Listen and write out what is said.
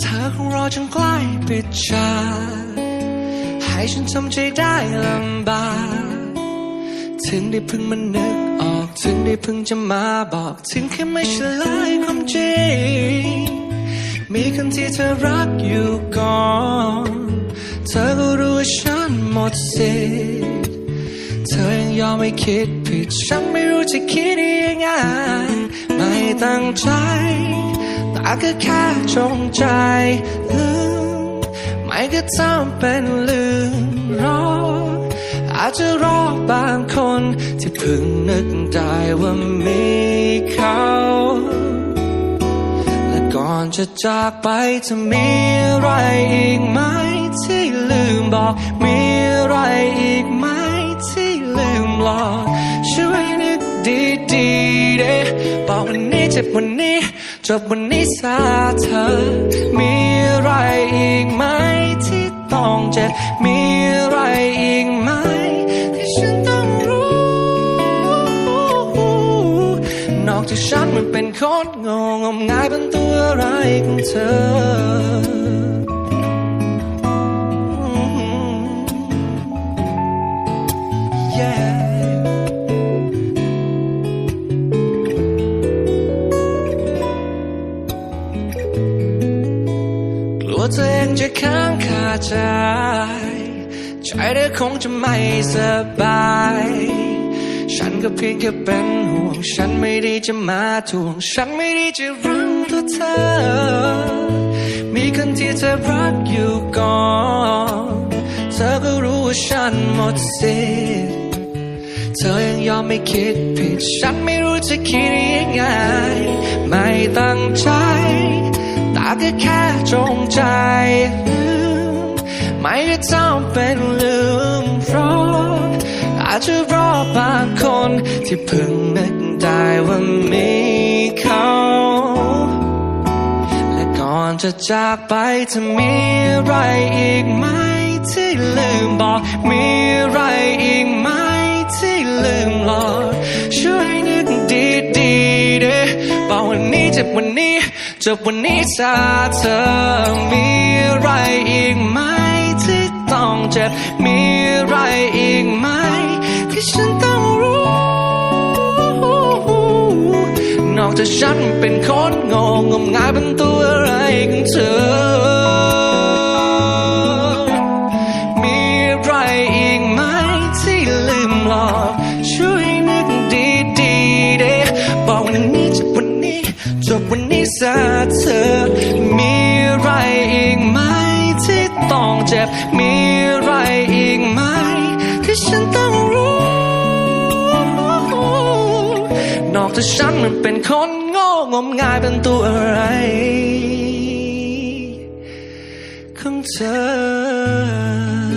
เธอคงรอจนใกล้ปิดฉากให้ฉันทำใจได้ลำบาก ถึงได้เพิ่งมานึกออก ถึงได้เพิ่งจะมาบอก ถึงแค่ไม่เฉลายความจริง มีคนที่เธอรักอยู่ก่อน เธอก็รู้ว่าฉันหมดสิทธิ์เธอยังยอมไม่คิดผิด ฉันไม่รู้จะคิดยังไง ไม่ตั้งใจ แต่ก็แค่จงใจลืมไม่ก็ทำเป็นลืมรออาจจะรอบางคนที่เพิ่งนึกได้ว่ามีเขาและก่อนจะจากไปจะมีอะไรอีกไหมที่ลืมบอกมีอะไรอีกไหมที่ลืมหลอกช่วยนึกดีๆเด้บอกวันนี้เจ็บวันนี้ จบวันนี้ซาเธอ มีอะไรอีกไหมที่ต้องเจ็บ มีอะไรอีกไหมที่ฉันต้องรู้ นอกจากฉันมันเป็นคนงงงมงายเป็นตัวอะไรของเธอ กลัวตัวเองจะค้างคาใจ ใจเธอคงจะไม่สบาย ฉันก็เพียงแค่เป็นห่วง ฉันไม่ได้จะมาทวง ฉันไม่ได้จะรังตัวเธอ มีคนที่เธอรักอยู่ก่อน เธอก็รู้ว่าฉันหมดสิทธิ์เธอยังยอมไม่คิดผิด ฉันไม่รู้จะคิดยังไง ไม่ตั้งใจ แต่ก็แค่จงใจลืมไม่ได้ทำเป็นลืมเพราะอาจจะรอบางคนที่เพิ่งนึกได้ว่ามีเขาและก่อนจะจากไปจะมีอะไรอีกไหมที่ลืมบอกมีอะไรอีกไหมที่ลืมหลอกช่วยนึกดีๆเด้บอกวันนี้เจ็บวันนี้ จบวันนี้ซาเธอมีอะไรอีกไหมที่ต้องเจ็บ มีอะไรอีกไหมที่ฉันต้องรู้ นอกจากฉันเป็นคนงงงมงายเป็นตัวอะไรของเธอ บวันนี้ซะเธอ มีอะไรอีกไหมที่ต้องเจ็บ มีอะไรอีกไหมที่ฉันต้องรู้ นอกจากฉันมันเป็นคนโง่งมงายเป็นตัวอะไรของเธอ